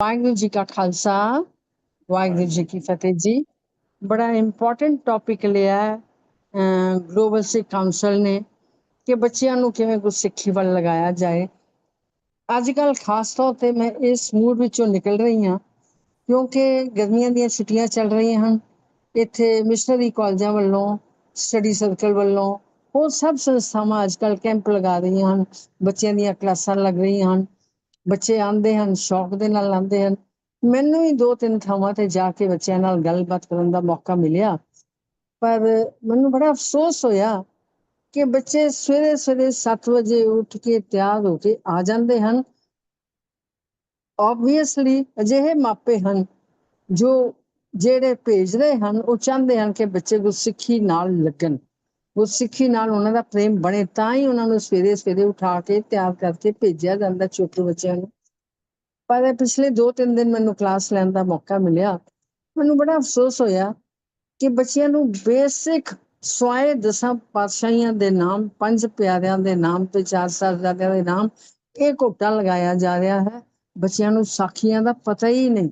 ਵਾਹਿਗੁਰੂ ਜੀ ਕਾ ਖਾਲਸਾ ਵਾਹਿਗੁਰੂ ਜੀ ਕੀ ਫਤਿਹ ਜੀ ਬੜਾ ਇੰਪੋਰਟੈਂਟ ਟੌਪਿਕ ਲਿਆ ਹੈ ਗਲੋਬਲ ਸਿੱਖ ਕਾਉਂਸਲ ਨੇ ਕਿ ਬੱਚਿਆਂ ਨੂੰ ਕਿਵੇਂ ਕੁਝ ਸਿੱਖੀ ਵੱਲ ਲਗਾਇਆ ਜਾਏ ਅੱਜ ਕੱਲ ਖਾਸ ਤੌਰ ਤੇ ਮੈਂ ਇਸ ਮੂਡ ਵਿੱਚੋਂ ਨਿਕਲ ਰਹੀ ਹਾਂ ਕਿਉਂਕਿ ਗਰਮੀਆਂ ਦੀਆਂ ਛੁੱਟੀਆਂ ਚੱਲ ਰਹੀਆਂ ਹਨ ਇੱਥੇ ਮਿਸ਼ਨਰੀ ਕਾਲਜਾਂ ਵੱਲੋਂ ਸਟੱਡੀ ਸਰਕਲ ਵੱਲੋਂ ਹੋਰ ਸਭ ਸੰਸਥਾਵਾਂ ਅੱਜ ਕੱਲ ਕੈਂਪ ਲਗਾ ਰਹੀਆਂ ਹਨ ਬੱਚਿਆਂ ਦੀਆਂ ਕਲਾਸਾਂ ਲੱਗ ਰਹੀਆਂ ਹਨ ਬੱਚੇ ਆਉਂਦੇ ਹਨ, ਸ਼ੌਕ ਦੇ ਨਾਲ ਆਉਂਦੇ ਹਨ। ਮੈਨੂੰ ਵੀ ਦੋ ਤਿੰਨ ਥਾਵਾਂ ਤੇ ਜਾ ਕੇ ਬੱਚਿਆਂ ਨਾਲ ਗੱਲਬਾਤ ਕਰਨ ਦਾ ਮੌਕਾ ਮਿਲਿਆ। ਪਰ ਮੈਨੂੰ ਬੜਾ ਅਫਸੋਸ ਹੋਇਆ ਕਿ ਬੱਚੇ ਸਵੇਰੇ ਸਵੇਰੇ 7 ਵਜੇ ਉੱਠ ਕੇ ਤਿਆਰ ਹੋ ਕੇ ਆ ਜਾਂਦੇ ਹਨ। ਆਬਵੀਅਸਲੀ ਅਜਿਹੇ ਮਾਪੇ ਹਨ ਜੋ ਜਿਹੜੇ ਭੇਜ ਰਹੇ ਹਨ, ਉਹ ਚਾਹੁੰਦੇ ਹਨ ਕਿ ਬੱਚੇ ਗੁਰਸਿੱਖੀ ਨਾਲ ਲੱਗਣ। ਗੁਰਸਿੱਖੀ ਨਾਲ ਉਹਨਾਂ ਦਾ ਪ੍ਰੇਮ ਬਣੇ, ਤਾਂ ਹੀ ਉਹਨਾਂ ਨੂੰ ਸਵੇਰੇ ਸਵੇਰੇ ਉਠਾ ਕੇ ਤਿਆਰ ਕਰਕੇ ਭੇਜਿਆ ਜਾਂਦਾ ਛੋਟੇ ਬੱਚਿਆਂ ਨੂੰ। ਪਰ ਪਿਛਲੇ 2-3 ਦਿਨ ਮੈਨੂੰ ਕਲਾਸ ਲੈਣ ਦਾ ਮੌਕਾ ਮਿਲਿਆ। ਮੈਨੂੰ ਬੜਾ ਅਫਸੋਸ ਹੋਇਆ ਕਿ ਬੱਚਿਆਂ ਨੂੰ ਬੇਸਿਕ ਸਵਾਏ ਦਸਾਂ ਪਾਤਸ਼ਾਹੀਆਂ ਦੇ ਨਾਮ, ਪੰਜ ਪਿਆਰਿਆਂ ਦੇ ਨਾਮ ਤੇ ਚਾਰ ਸਾਹਿਬਜ਼ਾਦਿਆਂ ਦੇ ਨਾਮ ਇਹ ਘੋਟਾ ਲਗਾਇਆ ਜਾ ਰਿਹਾ ਹੈ। ਬੱਚਿਆਂ ਨੂੰ ਸਾਖੀਆਂ ਦਾ ਪਤਾ ਹੀ ਨਹੀਂ।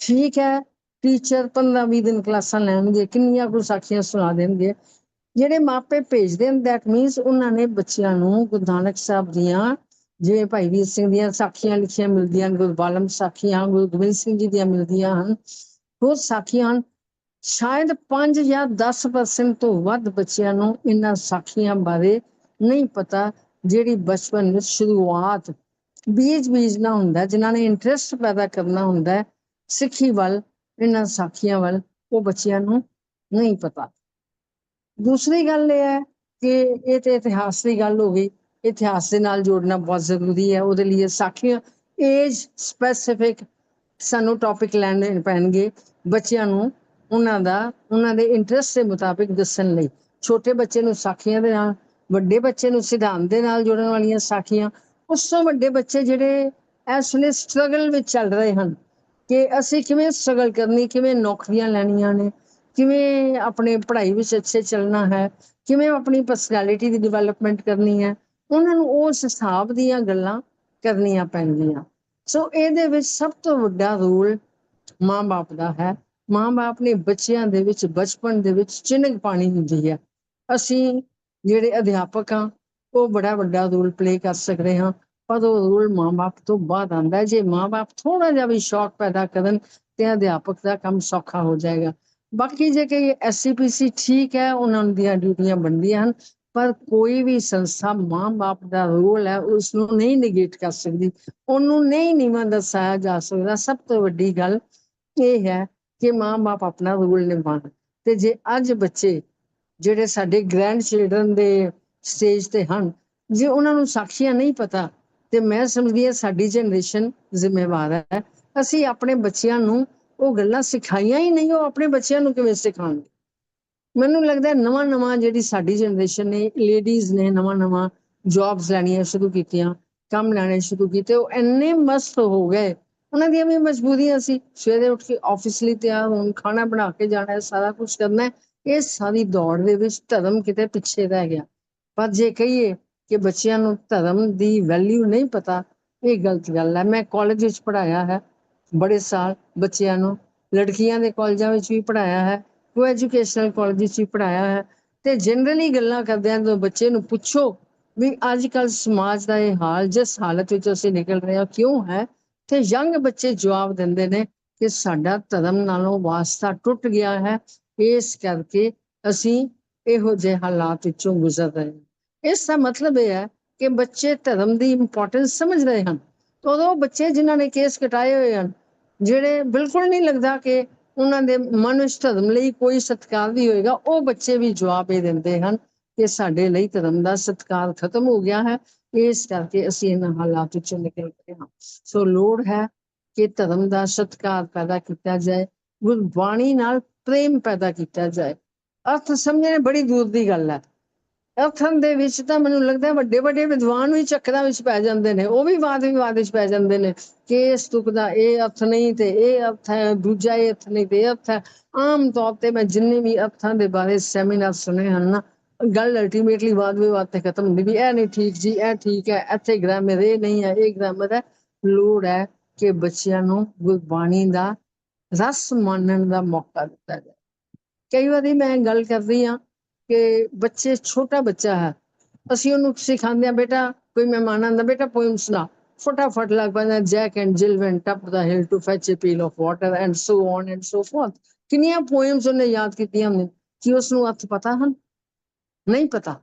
ਠੀਕ ਹੈ ਟੀਚਰ 15-20 ਦਿਨ ਕਲਾਸਾਂ ਲੈਣਗੇ, ਕਿੰਨੀਆਂ ਕੁ ਸਾਖੀਆਂ ਸੁਣਾ ਦੇਣਗੇ। ਜਿਹੜੇ ਮਾਪੇ ਭੇਜਦੇ ਨੇ ਦੈਟ ਮੀਨਸ ਉਹਨਾਂ ਨੇ ਬੱਚਿਆਂ ਨੂੰ ਗੁਰੂ ਨਾਨਕ ਸਾਹਿਬ ਦੀਆਂ, ਜਿਵੇਂ ਭਾਈ ਵੀਰ ਸਿੰਘ ਦੀਆਂ ਸਾਖੀਆਂ ਲਿਖੀਆਂ ਮਿਲਦੀਆਂ, ਗੁਰੂ ਬਾਲਮ ਸਾਖੀਆਂ, ਗੁਰੂ ਗੋਬਿੰਦ ਸਿੰਘ ਜੀ ਦੀਆਂ ਮਿਲਦੀਆਂ ਹਨ। ਉਹ ਸਾਖੀਆਂ ਸ਼ਾਇਦ 5 ਜਾਂ 10% ਤੋਂ ਵੱਧ ਬੱਚਿਆਂ ਨੂੰ ਇਹਨਾਂ ਸਾਖੀਆਂ ਬਾਰੇ ਨਹੀਂ ਪਤਾ, ਜਿਹੜੀ ਬਚਪਨ ਵਿੱਚ ਸ਼ੁਰੂਆਤ ਬੀਜ ਬੀਜਣਾ ਹੁੰਦਾ, ਜਿਨ੍ਹਾਂ ਨੇ ਇੰਟਰਸਟ ਪੈਦਾ ਕਰਨਾ ਹੁੰਦਾ, ਸਿੱਖੀ ਵੱਲ, ਇਹਨਾਂ ਸਾਖੀਆਂ ਵੱਲ, ਉਹ ਬੱਚਿਆਂ ਨੂੰ ਨਹੀਂ ਪਤਾ। ਦੂਸਰੀ ਗੱਲ ਇਹ ਹੈ ਕਿ ਇਹ ਤੇ ਇਤਿਹਾਸ ਦੀ ਗੱਲ ਹੋ ਗਈ। ਇਤਿਹਾਸ ਦੇ ਨਾਲ ਜੋੜਨਾ ਬਹੁਤ ਜ਼ਰੂਰੀ ਹੈ, ਉਹਦੇ ਲਈ ਸਾਖੀਆਂ ਏਜ ਸਪੈਸਿਫਿਕ ਸਾਨੂੰ ਟੌਪਿਕ ਲੈਣੇ ਪੈਣਗੇ ਬੱਚਿਆਂ ਨੂੰ ਉਹਨਾਂ ਦਾ, ਉਹਨਾਂ ਦੇ ਇੰਟਰਸਟ ਦੇ ਮੁਤਾਬਿਕ ਦੱਸਣ ਲਈ। ਛੋਟੇ ਬੱਚੇ ਨੂੰ ਸਾਖੀਆਂ ਦੇ ਨਾਲ, ਵੱਡੇ ਬੱਚੇ ਨੂੰ ਸਿਧਾਂਤ ਦੇ ਨਾਲ ਜੋੜਨ ਵਾਲੀਆਂ ਸਾਖੀਆਂ, ਉਸ ਤੋਂ ਵੱਡੇ ਬੱਚੇ ਜਿਹੜੇ ਇਸ ਵੇਲੇ ਸਟਰਗਲ ਵਿੱਚ ਚੱਲ ਰਹੇ ਹਨ ਕਿ ਅਸੀਂ ਕਿਵੇਂ ਸਟਰਗਲ ਕਰਨੀ, ਕਿਵੇਂ ਨੌਕਰੀਆਂ ਲੈਣੀਆਂ ਨੇ ਕਿਵੇਂ ਆਪਣੇ ਪੜ੍ਹਾਈ ਵਿੱਚ ਅੱਛੇ ਚੱਲਣਾ ਹੈ, ਕਿਵੇਂ ਆਪਣੀ ਪਰਸਨੈਲਿਟੀ ਦੀ ਡਿਵੈਲਪਮੈਂਟ ਕਰਨੀ ਹੈ, ਉਹਨਾਂ ਨੂੰ ਉਸ ਹਿਸਾਬ ਦੀਆਂ ਗੱਲਾਂ ਕਰਨੀਆਂ ਪੈਂਦੀਆਂ। ਸੋ ਇਹਦੇ ਵਿੱਚ ਸਭ ਤੋਂ ਵੱਡਾ ਰੋਲ ਮਾਂ-ਬਾਪ ਦਾ ਹੈ। ਮਾਂ-ਬਾਪ ਨੇ ਬੱਚਿਆਂ ਦੇ ਵਿੱਚ, ਬਚਪਨ ਦੇ ਵਿੱਚ ਚਿੰਨ੍ਹ ਪਾਣੀ ਹੁੰਦੀ ਹੈ। ਅਸੀਂ ਜਿਹੜੇ ਅਧਿਆਪਕ ਆ ਉਹ ਬੜਾ ਵੱਡਾ ਰੋਲ ਪਲੇ ਕਰ ਸਕਦੇ ਹਾਂ, ਪਰ ਉਹ ਰੋਲ ਮਾਂ-ਬਾਪ ਤੋਂ ਬਾਅਦ ਆਂਦਾ ਜੇ ਮਾਂ-ਬਾਪ ਥੋੜਾ ਜਿਹਾ ਵੀ ਸ਼ੌਕ ਪੈਦਾ ਕਰਨ, ਤੇ ਅਧਿਆਪਕ ਦਾ ਕੰਮ ਸੌਖਾ ਹੋ ਜਾਏਗਾ। ਬਾਕੀ ਜੇ ਕਿ ਐਸਸੀਪੀਸੀ ਠੀਕ ਹੈ, ਉਹਨਾਂ ਦੀਆਂ ਡਿਊਟੀਆਂ ਬਣਦੀਆਂ ਹਨ, ਪਰ ਕੋਈ ਵੀ ਸੰਸਥਾ ਮਾਂ-ਬਾਪ ਦਾ ਰੋਲ ਹੈ ਉਸ ਨੂੰ ਨਹੀਂ ਨਿਗੇਟ ਕਰ ਸਕਦੀ। ਉਹਨੂੰ ਨਹੀਂ ਨੀਵਾਂ ਦੱਸਾਇਆ ਜਾ ਸਕਦਾ। ਸਭ ਤੋਂ ਵੱਡੀ ਗੱਲ ਇਹ ਹੈ ਕਿ ਮਾਂ-ਬਾਪ ਆਪਣਾ ਰੋਲ ਨਿਭਾਉਣ। ਤੇ ਜੇ ਅੱਜ ਬੱਚੇ ਜਿਹੜੇ ਸਾਡੇ ਗ੍ਰੈਂਡ ਚਿਲਡਰਨ ਦੇ ਸਟੇਜ ਤੇ ਹਨ, ਜੇ ਉਹਨਾਂ ਨੂੰ ਸਾਖੀਆਂ ਨਹੀਂ ਪਤਾ, ਤੇ ਮੈਂ ਸਮਝਦੀ ਹਾਂ ਸਾਡੀ ਜਨਰੇਸ਼ਨ ਜ਼ਿੰਮੇਵਾਰ ਹੈ। ਅਸੀਂ ਆਪਣੇ ਬੱਚਿਆਂ ਨੂੰ ਉਹ ਗੱਲਾਂ ਸਿਖਾਈਆਂ ਹੀ ਨਹੀਂ, ਉਹ ਆਪਣੇ ਬੱਚਿਆਂ ਨੂੰ ਕਿਵੇਂ ਸਿਖਾਉਣਗੇ? ਮੈਨੂੰ ਲੱਗਦਾ ਨਵਾਂ ਨਵਾਂ ਜਿਹੜੀ ਸਾਡੀ ਜਨਰੇਸ਼ਨ ਨੇ ਲੇਡੀਜ਼ ਨੇ ਨਵਾਂ ਨਵਾਂ ਜੌਬਸ ਲੈਣੀਆਂ ਸ਼ੁਰੂ ਕੀਤੀਆਂ, ਕੰਮ ਲੈਣੇ ਸ਼ੁਰੂ ਕੀਤੇ, ਉਹ ਇੰਨੇ ਮਸਤ ਹੋ ਗਏ। ਉਹਨਾਂ ਦੀਆਂ ਵੀ ਮਜਬੂਰੀਆਂ ਸੀ। ਸਵੇਰੇ ਉੱਠ ਕੇ ਆਫਿਸ ਲਈ ਤਿਆਰ ਹੋਣ, ਖਾਣਾ ਬਣਾ ਕੇ ਜਾਣਾ ਹੈ ਸਾਰਾ ਕੁਝ ਕਰਨਾ ਹੈ ਇਹ ਸਾਰੀ ਦੌੜ ਦੇ ਵਿੱਚ ਧਰਮ ਕਿਤੇ ਪਿੱਛੇ ਰਹਿ ਗਿਆ। ਪਰ ਜੇ ਕਹੀਏ ਕਿ ਬੱਚਿਆਂ ਨੂੰ ਧਰਮ ਦੀ ਵੈਲਿਊ ਨਹੀਂ ਪਤਾ, ਇਹ ਗਲਤ ਗੱਲ ਹੈ। ਮੈਂ ਕਾਲਜ ਵਿੱਚ ਪੜਾਇਆ ਹੈ। ਬੜੇ ਸਾਲ ਬੱਚਿਆਂ ਨੂੰ, ਲੜਕੀਆਂ ਦੇ ਕਾਲਜਾਂ ਵਿੱਚ ਵੀ ਪੜਾਇਆ ਹੈ ਕੋ ਐਜੂਕੇਸ਼ਨਲ ਕਾਲਜ ਵਿੱਚ ਵੀ ਪੜਾਇਆ ਹੈ ਤੇ ਜਨਰਲੀ ਗੱਲਾਂ ਕਰਦੇ ਆਂ ਜਦੋਂ ਬੱਚੇ ਨੂੰ ਪੁੱਛੋ ਵੀ ਅੱਜ ਕੱਲ ਸਮਾਜ ਦਾ ਇਹ ਹਾਲ, ਜਿਸ ਹਾਲਤ ਵਿੱਚ ਅਸੀਂ ਨਿਕਲ ਰਹੇ ਹਾਂ, ਕਿਉਂ ਹੈ? ਤੇ ਯੰਗ ਬੱਚੇ ਜਵਾਬ ਦਿੰਦੇ ਨੇ ਕਿ ਸਾਡਾ ਧਰਮ ਨਾਲੋਂ ਵਾਸਤਾ ਟੁੱਟ ਗਿਆ ਹੈ, ਇਸ ਕਰਕੇ ਅਸੀਂ ਇਹੋ ਜਿਹੇ ਹਾਲਾਤ ਵਿੱਚੋਂ ਗੁਜ਼ਰ ਰਹੇ ਹਾਂ। ਇਸ ਦਾ ਮਤਲਬ ਇਹ ਹੈ ਕਿ ਬੱਚੇ ਧਰਮ ਦੀ ਇੰਪੋਰਟੈਂਸ ਸਮਝ ਰਹੇ ਹਨ। ਉਦੋਂ ਬੱਚੇ ਜਿਨ੍ਹਾਂ ਨੇ ਕੇਸ ਕਟਾਏ ਹੋਏ ਹਨ ਜਿਹੜੇ ਬਿਲਕੁਲ ਨਹੀਂ ਲੱਗਦਾ ਕਿ ਉਹਨਾਂ ਦੇ ਮਨ ਵਿੱਚ ਧਰਮ ਲਈ ਕੋਈ ਸਤਿਕਾਰ ਵੀ ਹੋਏਗਾ, ਉਹ ਬੱਚੇ ਵੀ ਜਵਾਬ ਇਹ ਦਿੰਦੇ ਹਨ ਕਿ ਸਾਡੇ ਲਈ ਧਰਮ ਦਾ ਸਤਿਕਾਰ ਖਤਮ ਹੋ ਗਿਆ ਹੈ। ਇਸ ਕਰਕੇ ਅਸੀਂ ਇਹਨਾਂ ਹਾਲਾਤ ਵਿੱਚੋਂ ਨਿਕਲ ਗਏ ਹਾਂ। ਸੋ ਲੋੜ ਹੈ ਕਿ ਧਰਮ ਦਾ ਸਤਿਕਾਰ ਪੈਦਾ ਕੀਤਾ ਜਾਏ, ਗੁਰਬਾਣੀ ਨਾਲ ਪ੍ਰੇਮ ਪੈਦਾ ਕੀਤਾ ਜਾਏ। ਅਰਥ ਸਮਝਣੇ ਬੜੀ ਦੂਰ ਦੀ ਗੱਲ ਹੈ। ਅਰਥਨ ਦੇ ਵਿੱਚ ਤਾਂ ਮੈਨੂੰ ਲੱਗਦਾ ਵੱਡੇ ਵੱਡੇ ਵਿਦਵਾਨ ਵੀ ਚੱਕਰਾਂ ਵਿੱਚ ਪੈ ਜਾਂਦੇ ਨੇ, ਉਹ ਵੀ ਵਾਦ ਵਿਵਾਦ ਵਿੱਚ ਪੈ ਜਾਂਦੇ ਨੇ ਕਿ ਇਸ ਤੁਕ ਦਾ ਇਹ ਅਰਥ ਨਹੀਂ ਤੇ ਇਹ ਅਰਥ ਹੈ, ਦੂਜਾ ਇਹ ਅਰਥ ਨਹੀਂ ਤੇ ਇਹ ਅਰਥ ਹੈ। ਆਮ ਤੌਰ ਤੇ ਮੈਂ ਜਿੰਨੇ ਵੀ ਅਰਥਾਂ ਦੇ ਬਾਰੇ ਸੈਮੀਨਾਰ ਸੁਣੇ ਹਨ ਨਾ, ਗੱਲ ਅਲਟੀਮੇਟਲੀ ਵਾਦ ਵਿਵਾਦ ਤੇ ਖਤਮ ਹੁੰਦੀ ਵੀ ਇਹ ਨਹੀਂ ਠੀਕ ਜੀ, ਇਹ ਠੀਕ ਹੈ, ਇੱਥੇ ਗ੍ਰਾਮਰ ਇਹ ਨਹੀਂ ਹੈ, ਇਹ ਗ੍ਰਾਮਰ ਹੈ। ਲੋੜ ਹੈ ਕਿ ਬੱਚਿਆਂ ਨੂੰ ਗੁਰਬਾਣੀ ਦਾ ਰਸ ਮਾਣਨ ਦਾ ਮੌਕਾ ਦਿੱਤਾ ਜਾਏ। ਕਈ ਵਾਰੀ ਮੈਂ ਗੱਲ ਕਰਦੀ ਹਾਂ ਕਿ ਬੱਚੇ ਛੋਟਾ ਬੱਚਾ ਹੈ। ਅਸੀਂ ਉਹਨੂੰ ਸਿਖਾਉਂਦੇ ਆ ਬੇਟਾ ਕੋਈ ਮਹਿਮਾਨ ਆਂਦਾ ਬੇਟਾ ਪੋਇਮ ਸੁਣਾ ਫਟਾਫਟ ਲੱਗ ਪੈਂਦਾ Jack and Jill went up the hill to fetch a pail of water and so on and so forth ਕਿੰਨੀਆਂ ਪੋਇਮਸ ਉਹਨੇ ਯਾਦ ਕੀਤੀਆਂ ਨੇ, ਕਿ ਉਸ ਨੂੰ ਅਰਥ ਪਤਾ ਹਨ? ਨਹੀਂ ਪਤਾ।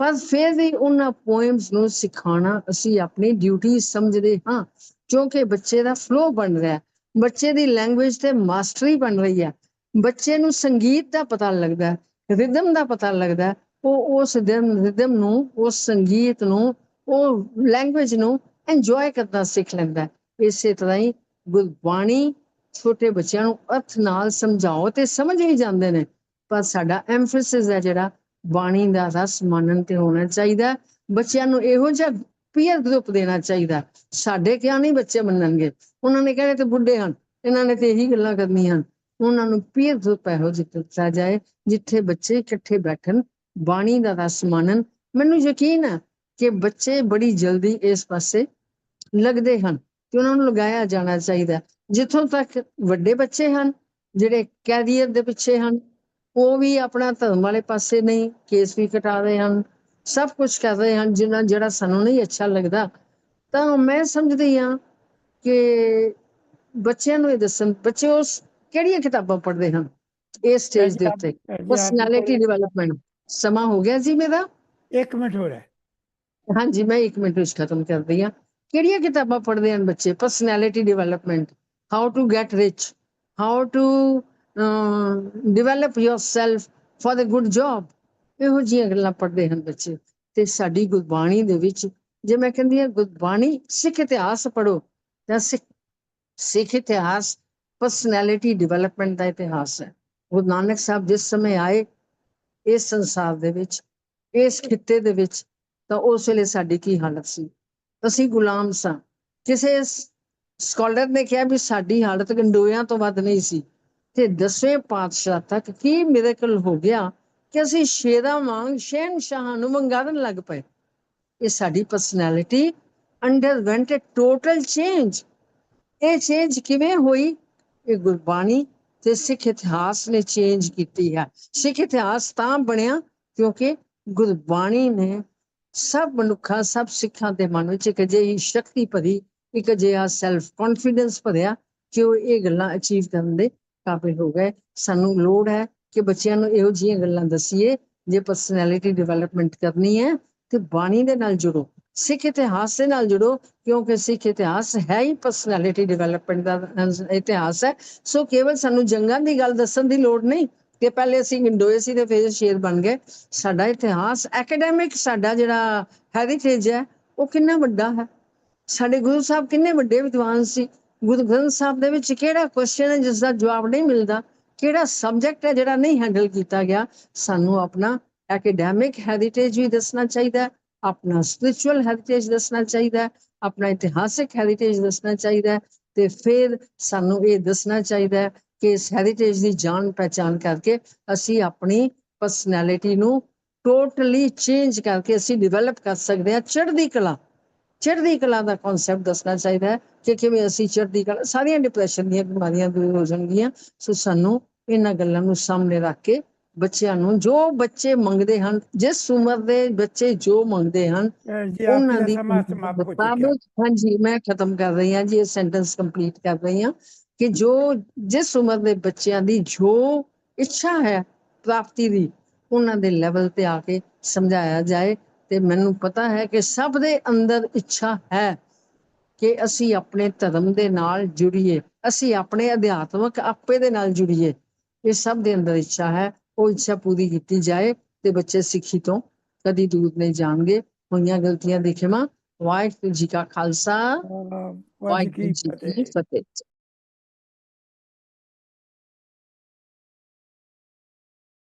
ਪਰ ਫਿਰ ਵੀ ਉਹਨਾਂ ਪੋਇਮਸ ਨੂੰ ਸਿਖਾਉਣਾ ਅਸੀਂ ਆਪਣੀ ਡਿਊਟੀ ਸਮਝਦੇ ਹਾਂ, ਕਿਉਂਕਿ ਬੱਚੇ ਦਾ ਫਲੋ ਬਣ ਰਿਹਾ ਬੱਚੇ ਦੀ ਲੈਂਗੁਏਜ ਤੇ ਮਾਸਟਰੀ ਬਣ ਰਹੀ ਹੈ। ਬੱਚੇ ਨੂੰ ਸੰਗੀਤ ਦਾ ਪਤਾ ਲੱਗਦਾ ਰਿਦਮ ਦਾ ਪਤਾ ਲੱਗਦਾ ਉਹ ਉਸ ਰਿਦਮ ਨੂੰ, ਉਸ ਸੰਗੀਤ ਨੂੰ, ਉਹ ਲੈਂਗੁਏਜ ਨੂੰ ਇੰਜੋਏ ਕਰਨਾ ਸਿੱਖ ਲੈਂਦਾ ਇਸੇ ਤਰ੍ਹਾਂ ਹੀ ਗੁਰਬਾਣੀ ਛੋਟੇ ਬੱਚਿਆਂ ਨੂੰ ਅਰਥ ਨਾਲ ਸਮਝਾਓ ਤੇ ਸਮਝ ਹੀ ਜਾਂਦੇ ਨੇ। ਪਰ ਸਾਡਾ ਐਮਫੈਸਿਸ ਹੈ ਜਿਹੜਾ, ਬਾਣੀ ਦਾ ਰਸ ਮੰਨਣ ਤੇ ਹੋਣਾ ਚਾਹੀਦਾ ਬੱਚਿਆਂ ਨੂੰ ਇਹੋ ਜਿਹਾ ਪੀਅਰ ਗਰੁੱਪ ਦੇਣਾ ਚਾਹੀਦਾ ਸਾਡੇ ਕਿਹਾ ਨਹੀਂ ਬੱਚੇ ਮੰਨਣਗੇ। ਉਹਨਾਂ ਨੇ ਕਹਿਣਾ ਤੇ ਬੁੱਢੇ ਹਨ। ਇਹਨਾਂ ਨੇ ਤੇ ਇਹੀ ਗੱਲਾਂ ਕਰਨੀਆਂ ਹਨ। ਉਹਨਾਂ ਨੂੰ ਪੀਰ ਗਰੁੱਪ ਇਹੋ ਜਿਹਾ ਦਿੱਤਾ ਜਾਏ, ਜਿੱਥੇ ਬੱਚੇ ਇਕੱਠੇ ਬੈਠਣ, ਬਾਣੀ ਦਾ ਰਸ ਮੰਨਣ ਮੈਨੂੰ ਯਕੀਨ ਹੈ ਕਿ ਬੱਚੇ ਬੜੀ ਜਲਦੀ ਇਸ ਪਾਸੇ ਲੱਗਦੇ ਹਨ ਤੇ ਉਹਨਾਂ ਨੂੰ ਲਗਾਇਆ ਜਾਣਾ ਚਾਹੀਦਾ। ਜਿੱਥੋਂ ਤੱਕ ਵੱਡੇ ਬੱਚੇ ਹਨ, ਜਿਹੜੇ ਕੈਰੀਅਰ ਦੇ ਪਿੱਛੇ ਹਨ, ਉਹ ਵੀ ਆਪਣਾ ਧਰਮ ਵਾਲੇ ਪਾਸੇ ਨਹੀਂ, ਕੇਸ ਵੀ ਕਟਾ ਰਹੇ ਹਨ, ਸਭ ਕੁਝ ਕਰ ਰਹੇ ਹਨ ਜਿਨ੍ਹਾਂ ਜਿਹੜਾ ਸਾਨੂੰ ਨਹੀਂ ਅੱਛਾ ਲੱਗਦਾ। ਤਾਂ ਮੈਂ ਸਮਝਦੀ ਹਾਂ ਕਿ ਬੱਚਿਆਂ ਨੂੰ ਇਹ ਦੱਸਣ, ਬੱਚੇ ਉਸ ਕਿਹੜੀਆਂ ਕਿਤਾਬਾਂ ਪੜ੍ਹਦੇ ਹਨ? ਇਸ ਸਟੇਜ ਦੇ ਉੱਤੇ। ਪਰਸਨੈਲਿਟੀ ਡਿਵੈਲਪਮੈਂਟ ਸਮਾਂ ਹੋ ਗਿਆ ਜੀ ਮੇਰਾ। ਇੱਕ ਮਿੰਟ ਹੋ। ਰਿਹਾ। ਹਾਂਜੀ ਮੈਂ 1 ਮਿੰਟ ਵਿੱਚ ਖਤਮ ਕਰਦੀ ਹਾਂ। ਕਿਹੜੀਆਂ ਕਿਤਾਬਾਂ ਪੜ੍ਹਦੇ ਹਨ ਬੱਚੇ? Personality development how to get rich how to develop yourself for the good job ਇਹੋ ਜਿਹੀਆਂ ਗੱਲਾਂ ਪੜ੍ਹਦੇ ਹਨ ਬੱਚੇ। ਤੇ ਸਾਡੀ ਗੁਰਬਾਣੀ ਦੇ ਵਿੱਚ ਜੇ ਮੈਂ ਕਹਿੰਦੀ ਹਾਂ ਗੁਰਬਾਣੀ ਸਿੱਖ ਇਤਿਹਾਸ ਪੜ੍ਹੋ ਤਾਂ ਸਿੱਖ ਸਿੱਖ ਇਤਿਹਾਸ ਪਰਸਨੈਲਿਟੀ ਡਿਵੈਲਪਮੈਂਟ ਦਾ ਇਤਿਹਾਸ ਹੈ। ਗੁਰੂ ਨਾਨਕ ਸਾਹਿਬ ਜਿਸ ਸਮੇਂ ਆਏ, ਇਸ ਸੰਸਾਰ ਦੇ ਵਿੱਚ, ਇਸ ਖਿੱਤੇ ਦੇ ਵਿੱਚ, ਤਾਂ ਉਸ ਵੇਲੇ ਸਾਡੀ ਕੀ ਹਾਲਤ ਸੀ? ਅਸੀਂ ਗੁਲਾਮ ਸਾਂ। ਕਿਸੇ ਸਕਾਲਰ ਨੇ ਕਿਹਾ ਵੀ ਸਾਡੀ ਹਾਲਤ ਗੰਡੋਇਆਂ ਤੋਂ ਵੱਧ ਨਹੀਂ ਸੀ। ਤੇ ਦਸਵੇਂ ਪਾਤਸ਼ਾਹ ਤੱਕ ਕੀ ਮਿਰੇਕਲ ਹੋ ਗਿਆ ਕਿ ਅਸੀਂ ਸ਼ੇਰਾਂ ਵਾਂਗ ਸ਼ਹਿਨਸ਼ਾਹਾਂ ਨੂੰ ਵੰਗਾਰਨ ਲੱਗ ਪਏ। ਇਹ ਸਾਡੀ personality underwent a total change ਇਹ ਚੇਂਜ ਕਿਵੇਂ ਹੋਈ? ਇਹ ਗੁਰਬਾਣੀ ਤੇ ਸਿੱਖ ਇਤਿਹਾਸ ਨੇ ਚੇਂਜ ਕੀਤੀ ਹੈ। ਸਿੱਖ ਇਤਿਹਾਸ ਤਾਂ ਬਣਿਆ ਕਿਉਂਕਿ ਗੁਰਬਾਣੀ ਨੇ ਸਭ ਮਨੁੱਖਾਂ, ਸਭ ਸਿੱਖਾਂ ਦੇ ਮਨ ਵਿੱਚ ਇੱਕ ਅਜਿਹੀ ਸ਼ਕਤੀ ਭਰੀ, ਇੱਕ ਅਜਿਹਾ ਸੈਲਫ ਕੌਨਫੀਡੈਂਸ ਭਰਿਆ ਕਿ ਉਹ ਇਹ ਗੱਲਾਂ ਅਚੀਵ ਕਰਨ ਦੇ ਕਾਬਿਲ ਹੋ ਗਏ। ਸਾਨੂੰ ਲੋੜ ਹੈ ਕਿ ਬੱਚਿਆਂ ਨੂੰ ਇਹੋ ਜਿਹੀਆਂ ਗੱਲਾਂ ਦਸੀਏ, ਜੇ ਪਰਸਨੈਲਿਟੀ ਡਿਵੈਲਪਮੈਂਟ ਕਰਨੀ ਹੈ ਤੇ ਬਾਣੀ ਦੇ ਨਾਲ ਜੁੜੋ। ਸਿੱਖ ਇਤਿਹਾਸ ਦੇ ਨਾਲ ਜੁੜੋ, ਕਿਉਂਕਿ ਸਿੱਖ ਇਤਿਹਾਸ ਹੈ ਹੀ ਪਰਸਨੈਲਿਟੀ ਡਿਵੈਲਪਮੈਂਟ ਦਾ ਇਤਿਹਾਸ ਹੈ। ਸੋ ਕੇਵਲ ਸਾਨੂੰ ਜੰਗਾਂ ਦੀ ਗੱਲ ਦੱਸਣ ਦੀ ਲੋੜ ਨਹੀਂ, ਕਿ ਪਹਿਲੇ ਅਸੀਂ ਇੰਡੋਏ ਸੀ ਤੇ ਫਿਰ ਸ਼ੇਰ ਬਣ ਗਏ। ਸਾਡਾ ਇਤਿਹਾਸ ਐਕੈਡੈਮਿਕ ਸਾਡਾ ਜਿਹੜਾ ਹੈਰੀਟੇਜ ਹੈ, ਉਹ ਕਿੰਨਾ ਵੱਡਾ ਹੈ। ਸਾਡੇ ਗੁਰੂ ਸਾਹਿਬ ਕਿੰਨੇ ਵੱਡੇ ਵਿਦਵਾਨ ਸੀ। ਗੁਰੂ ਗ੍ਰੰਥ ਸਾਹਿਬ ਦੇ ਵਿੱਚ ਕਿਹੜਾ ਕੁਐਸਚਨ ਹੈ ਜਿਸ ਦਾ ਜਵਾਬ ਨਹੀਂ ਮਿਲਦਾ, ਕਿਹੜਾ ਸਬਜੈਕਟ ਹੈ ਜਿਹੜਾ ਨਹੀਂ ਹੈਂਡਲ ਕੀਤਾ ਗਿਆ, ਸਾਨੂੰ ਆਪਣਾ ਐਕੈਡੈਮਿਕ ਹੈਰੀਟੇਜ ਵੀ ਦੱਸਣਾ ਚਾਹੀਦਾ ਆਪਣਾ ਸਪਿਰਚੁਅਲ ਹੈਰੀਟੇਜ ਦੱਸਣਾ ਚਾਹੀਦਾ ਆਪਣਾ ਇਤਿਹਾਸਿਕ ਹੈਰੀਟੇਜ ਦੱਸਣਾ ਚਾਹੀਦਾ ਹੈ ਤੇ ਫਿਰ ਸਾਨੂੰ ਇਹ ਦੱਸਣਾ ਚਾਹੀਦਾ ਕਿ ਇਸ ਹੈਰੀਟੇਜ ਦੀ ਜਾਣ ਪਹਿਚਾਨ ਕਰਕੇ ਅਸੀਂ ਆਪਣੀ ਪਰਸਨੈਲਿਟੀ ਨੂੰ ਟੋਟਲੀ ਚੇਂਜ ਕਰਕੇ ਅਸੀਂ ਡਿਵੈਲਪ ਕਰ ਸਕਦੇ ਹਾਂ ਚੜ੍ਹਦੀ ਕਲਾ। ਚੜ੍ਹਦੀ ਕਲਾ ਦਾ ਕਨਸੈਪਟ ਦੱਸਣਾ ਚਾਹੀਦਾ ਹੈ ਕਿ ਕਿਵੇਂ ਅਸੀਂ ਚੜ੍ਹਦੀ ਕਲਾ, ਸਾਰੀਆਂ ਡਿਪਰੈਸ਼ਨ ਦੀਆਂ ਬਿਮਾਰੀਆਂ ਦੂਰ ਹੋ ਜਾਣਗੀਆਂ, ਸੋ ਸਾਨੂੰ ਇਹਨਾਂ ਗੱਲਾਂ ਨੂੰ ਸਾਹਮਣੇ ਰੱਖ ਕੇ ਬੱਚਿਆਂ ਨੂੰ ਜੋ ਬੱਚੇ ਮੰਗਦੇ ਹਨ ਜਿਸ ਉਮਰ ਦੇ ਬੱਚੇ ਜੋ ਮੰਗਦੇ ਹਨ ਉਹਨਾਂ ਦੀ ਮੁਤਾਬਕ ਹਾਂਜੀ ਮੈਂ ਖਤਮ ਕਰ ਰਹੀ ਹਾਂ ਜੀ ਇਹ ਸੈਂਟੈਂਸ ਕੰਪਲੀਟ ਕਰ ਰਹੀ ਹਾਂ ਕਿ ਜੋ ਜਿਸ ਉਮਰ ਦੇ ਬੱਚਿਆਂ ਦੀ ਜੋ ਇੱਛਾ ਹੈ ਪ੍ਰਾਪਤੀ ਦੀ ਉਹਨਾਂ ਦੇ ਲੈਵਲ ਤੇ ਆ ਕੇ ਸਮਝਾਇਆ ਜਾਏ ਤੇ ਮੈਨੂੰ ਪਤਾ ਹੈ ਕਿ ਸਭ ਦੇ ਅੰਦਰ ਇੱਛਾ ਹੈ ਕਿ ਅਸੀਂ ਆਪਣੇ ਧਰਮ ਦੇ ਨਾਲ ਜੁੜੀਏ ਅਸੀਂ ਆਪਣੇ ਅਧਿਆਤਮਕ ਆਪੇ ਦੇ ਨਾਲ ਜੁੜੀਏ ਇਹ ਸਭ ਦੇ ਅੰਦਰ ਇੱਛਾ ਹੈ ਉਹ ਇੱਛਾ ਪੂਰੀ ਕੀਤੀ ਜਾਏ ਤੇ ਬੱਚੇ ਸਿੱਖੀ ਤੋਂ ਕਦੀ ਦੂਰ ਨਹੀਂ ਜਾਣਗੇ। ਹੋਈਆਂ ਗਲਤੀਆਂ ਦੇਖੇ ਮਾਂ। ਵਾਹਿਗੁਰੂ ਜੀ ਕਾ ਖਾਲਸਾ। ਵਾਹਿਗੁਰੂ ਜੀ ਕੀ ਫਤਿਹ।